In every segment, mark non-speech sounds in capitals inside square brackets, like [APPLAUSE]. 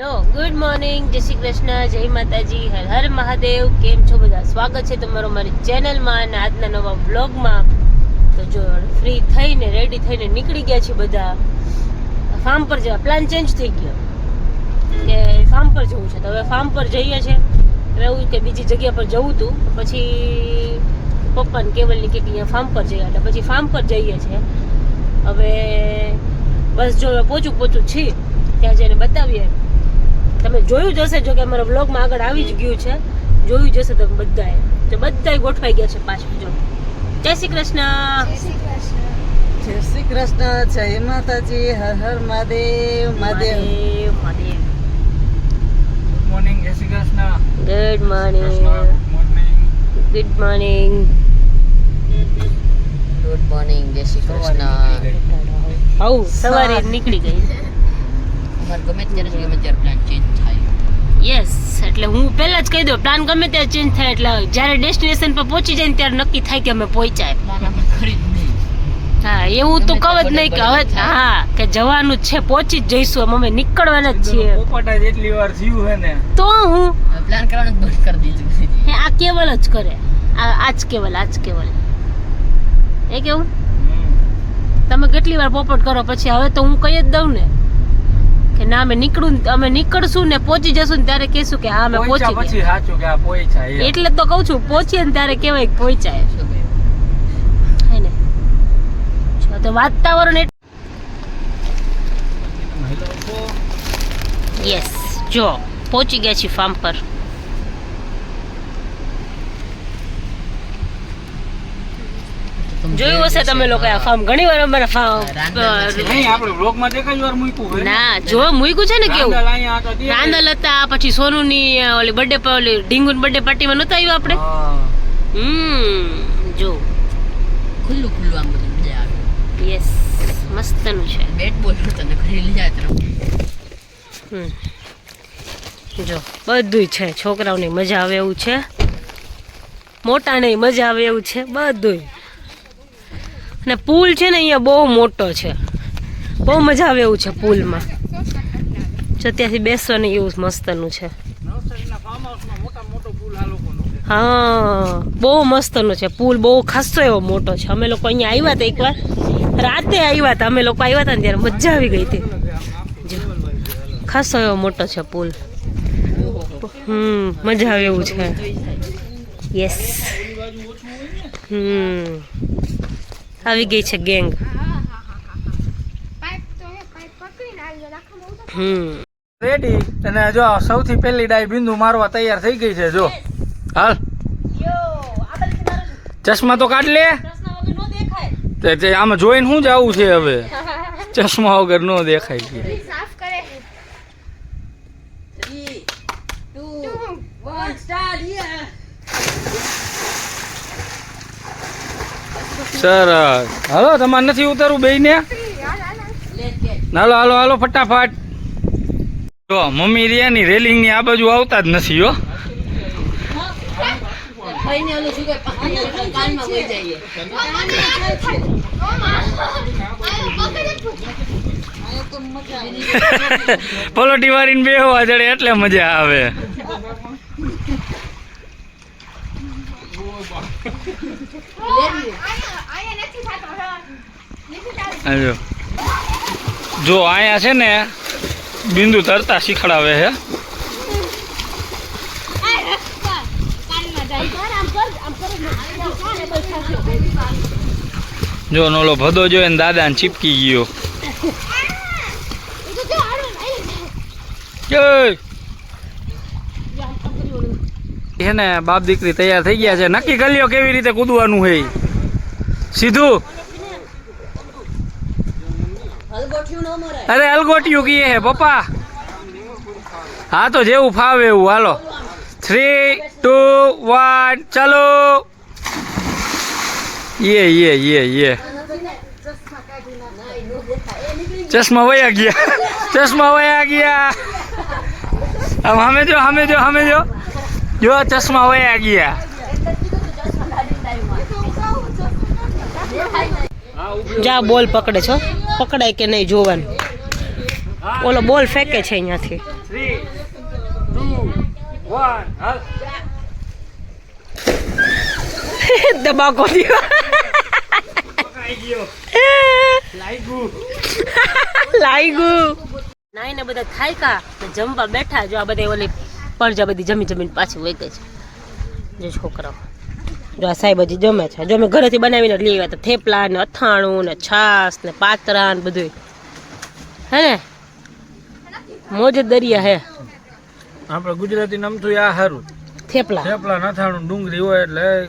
Hello good morning જય શ્રી કૃષ્ણ, જય માતાજી, હર હર મહાદેવ, કેમ છો બધા? સ્વાગત છે તમારો મારી ચેનલમાં અને આજના નવા બ્લોગમાં તો જો ફ્રી થઈને રેડી થઈને નીકળી ગયા છે બધા. ફાર્મ પર જવા. પ્લાન ચેન્જ થઈ ગયો. કે ફાર્મ પર જવું છે. તો હવે ફાર્મ પર જઈએ છે. એવું કે બીજી જગ્યા પર જવું હતું પછી પપ્પાને કેવલની કે અહીંયા ફાર્મ પર જઈએ. એટલે પછી ફાર્મ પર જઈએ છે. હવે બસ જો પહોંચું પોચું છીએ ત્યાં જઈને બતાવીએ. તમે જોયું જ હશે જો કે અમારા વ્લોગમાં આગળ આવી જ ગયું છે. જોયું જ હશે તમે બધાએ. તો બધાએ ગોઠવાઈ ગયા છે પાછું જો. જય શ્રી કૃષ્ણ. જય શ્રી કૃષ્ણ. જય માતાજી. હર હર મહાદેવ. મહાદેવ. મહાદેવ ગુડ મોર્નિંગ જય Shri Krishna. Good morning morning good morning good morning જય શ્રી કૃષ્ણ. હવ સવારે નીકળી ગઈ. અમારે ગમે ત્યારે ગમે ત્યારે પ્લાન ચેન્જ યસ એટલે હું પહેલા જ કહી દઉં પ્લાન ગમે ત્યારે ચેન્જ થાય એટલે જ્યારે ડેસ્ટિનેશન પર પહોંચી જાય ત્યારે નક્કી થાય કે અમે પહોંચ્યા હા એવું તો કહું જ નહીં કે હવે હા કે જવાનું જ છે પહોંચી જ જઈશું અમે નીકળવાના જ છીએ. પોપટા જેટલી વાર જીવ હે ને. તો હું? પ્લાન કરવાનું બંધ કરી દીધું હે આ કેવલ જ કરે. આ આજ કેવલ આજ કેવલ. એ કેવું? તમે કેટલી વાર પોપટ કરો પછી હવે તો હું કહી જ દઉં ને. કે ના અમે નીકળું અમે નીકળશું ને પહોંચી જશું ને ત્યારે કહેશું કે હા અમે પહોંચી પછી સાચું કે આ પોઈચા એટલે તો કહું છું પહોંચીએ ને ત્યારે કહેવાય કે પહોંચાય હે ને? જો તો વાતાવરણ યસ જો પહોંચી ગયા છીએ ફાર્મ પર. જોયું હશે તમે લોકો આ ફાર્મ ઘણી વાર અમારા ફાર્મ આપણે બ્લોગમાં વાર મૂક્યું હોય ના. જો મૂક્યું છે ને કેવું? રાંદલ હતા પછી સોનુની ઓલી બર્થડે ઓલી ડીંગુન બર્થડે પાર્ટીમાં નહોતા આવ્યું આપણે. હમ જો. ખુલ્લું ખુલ્લું આમ બધું મજા આવે. યસ મસ્તનું છે. બેટ બોલ તને ઘરે લઈ જાય હમ. જો બધુંય છે છોકરાઓની મજા આવે એવું છે. મોટાને મજા આવે એવું છે બધુંય. અને પુલ છે ને અહીંયા બહુ મોટો છે. બહુ મજા આવે એવું છે પુલમાં. જો ત્યાંથી બેસવાનું એવું મસ્તનું છે. હા, બહુ મસ્તનો છે પુલ, બહુ ખાસો એવો મોટો છે. અમે લોકો અહીંયા આવ્યા હતા એકવાર. રાતે આવ્યા હતા. અમે લોકો આવ્યા હતા ને ત્યારે મજા આવી ગઈ હતી. ખાસો એવો મોટો છે પુલ. હમ, મજા આવે એવું છે. Yes hmm. આવી ગઈ છે ગેંગ. હમ. રેડી અને જો સૌથી પહેલી ડાય બિંદુ મારવા તૈયાર થઈ ગઈ છે જો. હાલ. ચશ્મા તો કાઢ લે. આમાં જોઈને શું જ આવું છે હવે? [LAUGHS] ચશ્મા વગર ન દેખાય છે. સરસ. હાલો તમારે નથી ઉતરવું બે ને હાલો હાલો હાલો ફટાફટ. જો મમ્મી રહ્યા ની રેલિંગની આ બાજુ આવતા જ નથી હો. [LAUGHS] પલોટી વારીને બેહવા જડે એટલે મજા આવે. આ જો અહીંયા છે ને બિંદુ તરતા શીખડાવે છે. જો નોલો ભદો જોયો ને દાદાને ચીપકી ગયો. છે ને બાપ દીકરી તૈયાર થઈ ગયા છે. નક્કી કરી કેવી રીતે કૂદવાનું છે સીધું. અરે અલગોટિયું કીએ હે પપ્પા. હા તો જેવું ફાવે એવું હાલો. થ્રી ટુ વન ચાલો. યે યે યે યે. ચશ્મા વયા ગયા. ચશ્મા વયા ગયા. આમ સામે જો હમે જો હમે જો. જો ચશ્મા વયા ગયા. જા બોલ પકડે છો. પકડાય કે નહીં જોવાનું? ઓલો બોલ ફેંકે છે અહીંયાથી. [LAUGHS] દબાકો દીવા પકડાઈ ગયો લાગ્યું. લાગ્યું નાઈ ને બધા થાયકા જમવા બેઠા જો આ બધા ઓલી પરજા બધી જમી જમીને પાછી વહી ગઈ છે. જો છોકરાઓ. જો આ સાહેબ હજી જમે છે. જો અમે ઘરેથી બનાવીને લઈ આવ્યા હતા. થેપલા ને અથાણું ને છાસ ને પાતરા ને બધું હે ને? મોજ દરિયા હે. આપણે ગુજરાતી નમતું આ સારું થેપલા. થેપલા અથાણું ડુંગળી હોય એટલે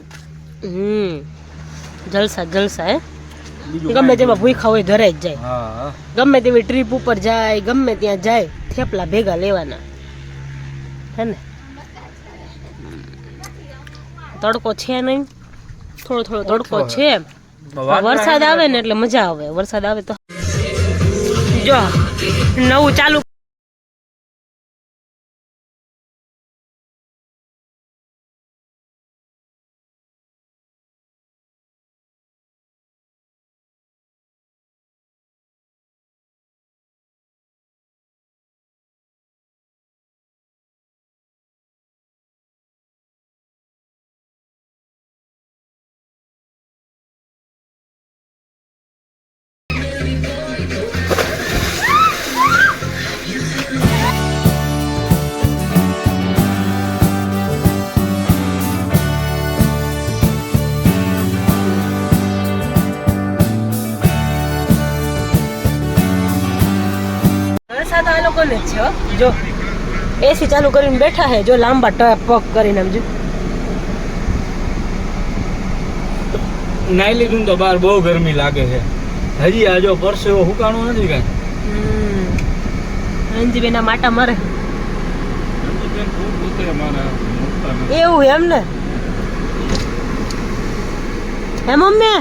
હમ. જલસા જલસા હે. ગમે તેમાં ભૂખા હોય ધરાઈ જ જાય. ગમે તેવી ટ્રીપ ઉપર જાય ગમે ત્યાં જાય થેપલા ભેગા લેવાના. હે ને? તડકો છે નહીં. થોડો થોડો તડકો છે. વરસાદ આવે ને એટલે મજા આવે. વરસાદ આવે તો. જો નવું ચાલુ લોકોને જ છે જો એસી ચાલુ કરીને બેઠા હે જો લાંબા ટ પગ કરીને આમ જો નાઈ લીધું તો બહાર બહુ ગરમી લાગે છે. હજી આ જો પરસેવો હુકાણું નથી કાંઈ. રંજીબેના માટા મારે. એવું એમ ને? હે મમ્મી?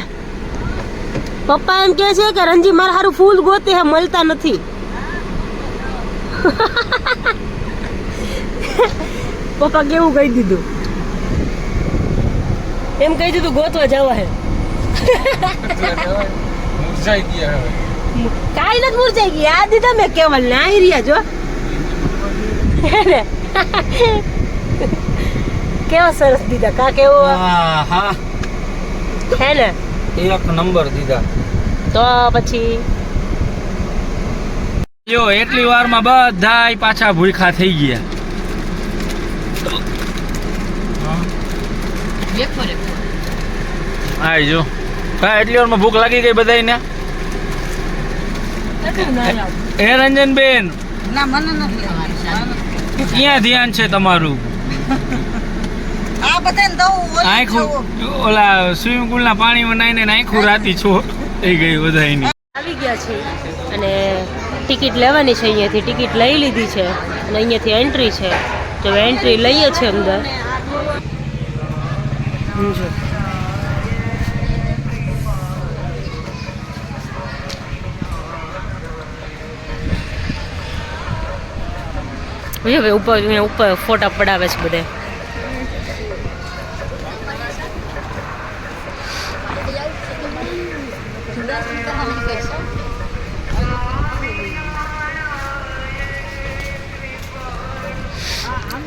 પપ્પા એમ કે છે કે રંજી મારા હારું ફૂલ ગોતે હે મળતા નથી. [LAUGHS] પપ્પા કેવું કહી દીધું? એમ કહી દીધું ગોતવા જવા હે. મુરઝાઈ ગયા હવે. કાઈ નથી મુરજાઈ ગઈ આ દીધા મેં કેવલ ને આવી રહ્યા જો [LAUGHS] કેવા સરસ દીધા કા કેવો? હા હા હે ને? એક નંબર દીધા. તો પછી? જો એટલી વારમાં બધા પાછા ભૂખા થઈ ગયા. હા જો. હા એટલી વારમાં ભૂખ લાગી ગઈ બધાયને? હે રંજનબેન? ના મને ક્યાં ધ્યાન છે તમારું? આ બધાને દઉં ઓલી સ્વિમિંગ પુલના પાણીમાં નાઈને આખું રાતી છો થઈ ગઈ બધા આવી ગયા છે અને ટિકિટ લેવાની છે અહીંયાથી. ટિકિટ લઈ લીધી છે. અને અહીંયાથી એન્ટ્રી છે. તો એન્ટ્રી લઈએ છીએ અંદર. જો હવે ઉપર ઉપર ફોટા પડાવે છે બધે.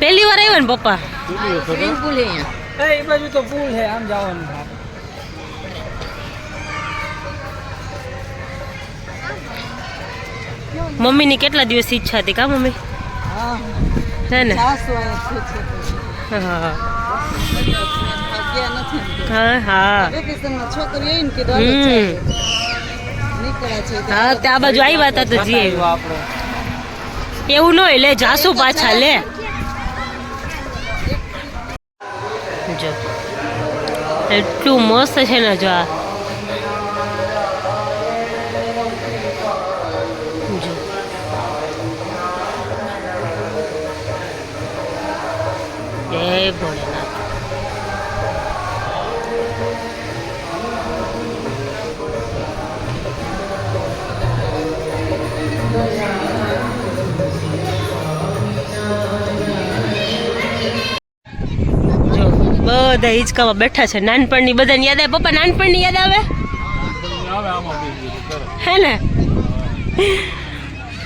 પહેલી વાર આવ્યો ને પપ્પા એ બાજુ તો પુલ છે આમ જવાનું મમ્મીની કેટલા દિવસ ઈચ્છા હતી કા મમ્મી હા હે ને સાસુ અહીંયા છે છે. હા ગયા નથી એમ કે. હા હા વેકેશનમાં છોકરી આવીને કે દોડે છે. હમ નીકળે છે તો હા તે આ બાજુ આવ્યા હતા તો જી બતાવ્યું આપણો એવું ન હોય, લે જાસુ પાછા, લે જો એટલું મસ્ત છે ને જો આ. જય બધા હિંચકામાં બેઠા છે. નાનપણની બધાને યાદ આવે? પપ્પા, નાનપણની યાદ આવે. હે ને?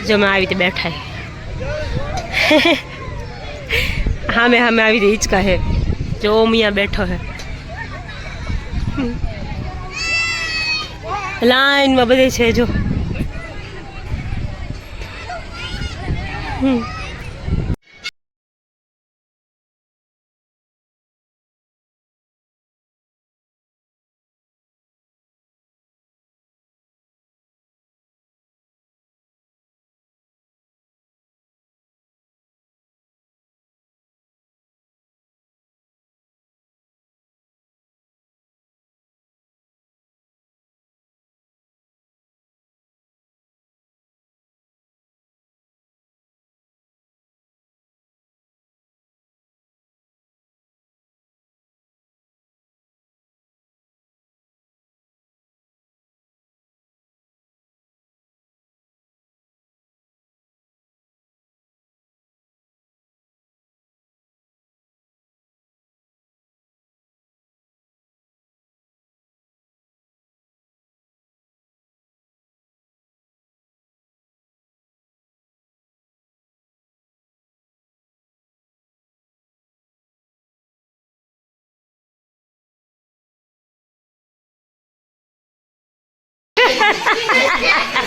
જો મેં આવી રીતે બેઠા હામે હામે આવી રીતે હિંચકા હે જો મિયા બેઠો હે લાઈનમાં બધે છે, જો. હમ.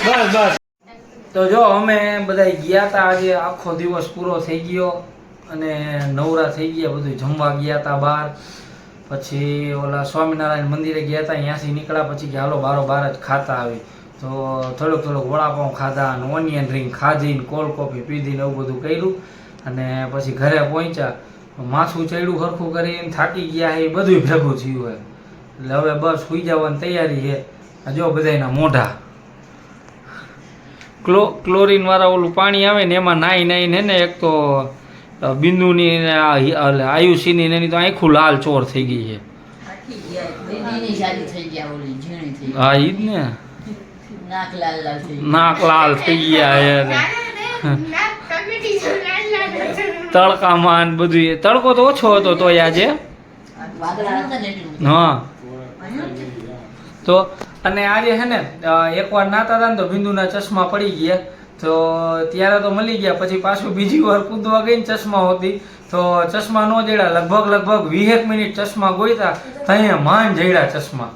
બસ બસ. તો જો, અમે બધા ગયા તા આજે. આખો દિવસ પૂરો થઈ ગયો અને નવરા થઈ ગયા બધું જમવા ગયા તા બહાર. પછી ઓલા સ્વામિનારાયણ મંદિરે ગયા હતા ત્યાંથી નીકળ્યા પછી કે હાલો બારો બાર જ ખાતા આવી. તો થોડુંક થોડુંક વડાપાઉં ખાધા અને ઓનિયન રિંગ ખાધી ને કોલ્ડ કોફી પીધીને એવું બધું કર્યું. અને પછી ઘરે પહોંચ્યા. માથું ચડ્યું સરખું કરીને થાકી ગયા એ બધું ભેગું થયું હોય એટલે હવે બસ સુઈ જવાની તૈયારી છે જો બધાયના મોઢા. ક્લો ક્લોરીનવાળા ઓલું પાણી આવે ને એમાં નાહી નાઈને ને એક તો બિંદુની ને આયુષીની ને એની તો આખું લાલ ચોર થઈ ગઈ છે. હા ઈ જ ને. નાક લાલ થઈ ગયા. તડકામાં બધું તડકો તો ઓછો હતો તોય આજે. હા. તો અને આજે છે ને એકવાર નાતા હતા ને તો બિંદુના ચશ્મા પડી ગયા. તો ત્યારે તો મળી ગયા, પછી પાછું બીજી વાર કૂદવા ગઈ ને ચશ્મા હોતી. તો ચશ્મા નો જડ્યા લગભગ લગભગ વીસેક મિનિટ ચશ્મા ગોઈતા ત્યાં માન જડ્યા ચશ્મા.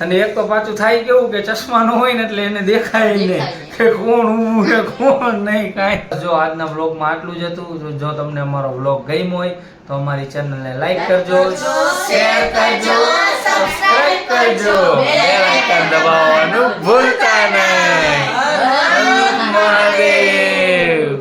અને એક તો પાછું થાય કેવું કે ચશ્મા નો હોય ને એટલે એને દેખાય નહીં. કે કોણ ઊભું છે કોણ નહીં કાંઈ. જો આજના બ્લોગમાં આટલું જ હતું. જો- જો તમને અમારો બ્લોગ ગમ્યો હોય તો અમારી ચેનલને લાઈક કરજો. શેર કરજો સબસ્ક્રાઇબ કરજો. બેલ આઇકન દબાવવાનું ભૂલતા નહીં.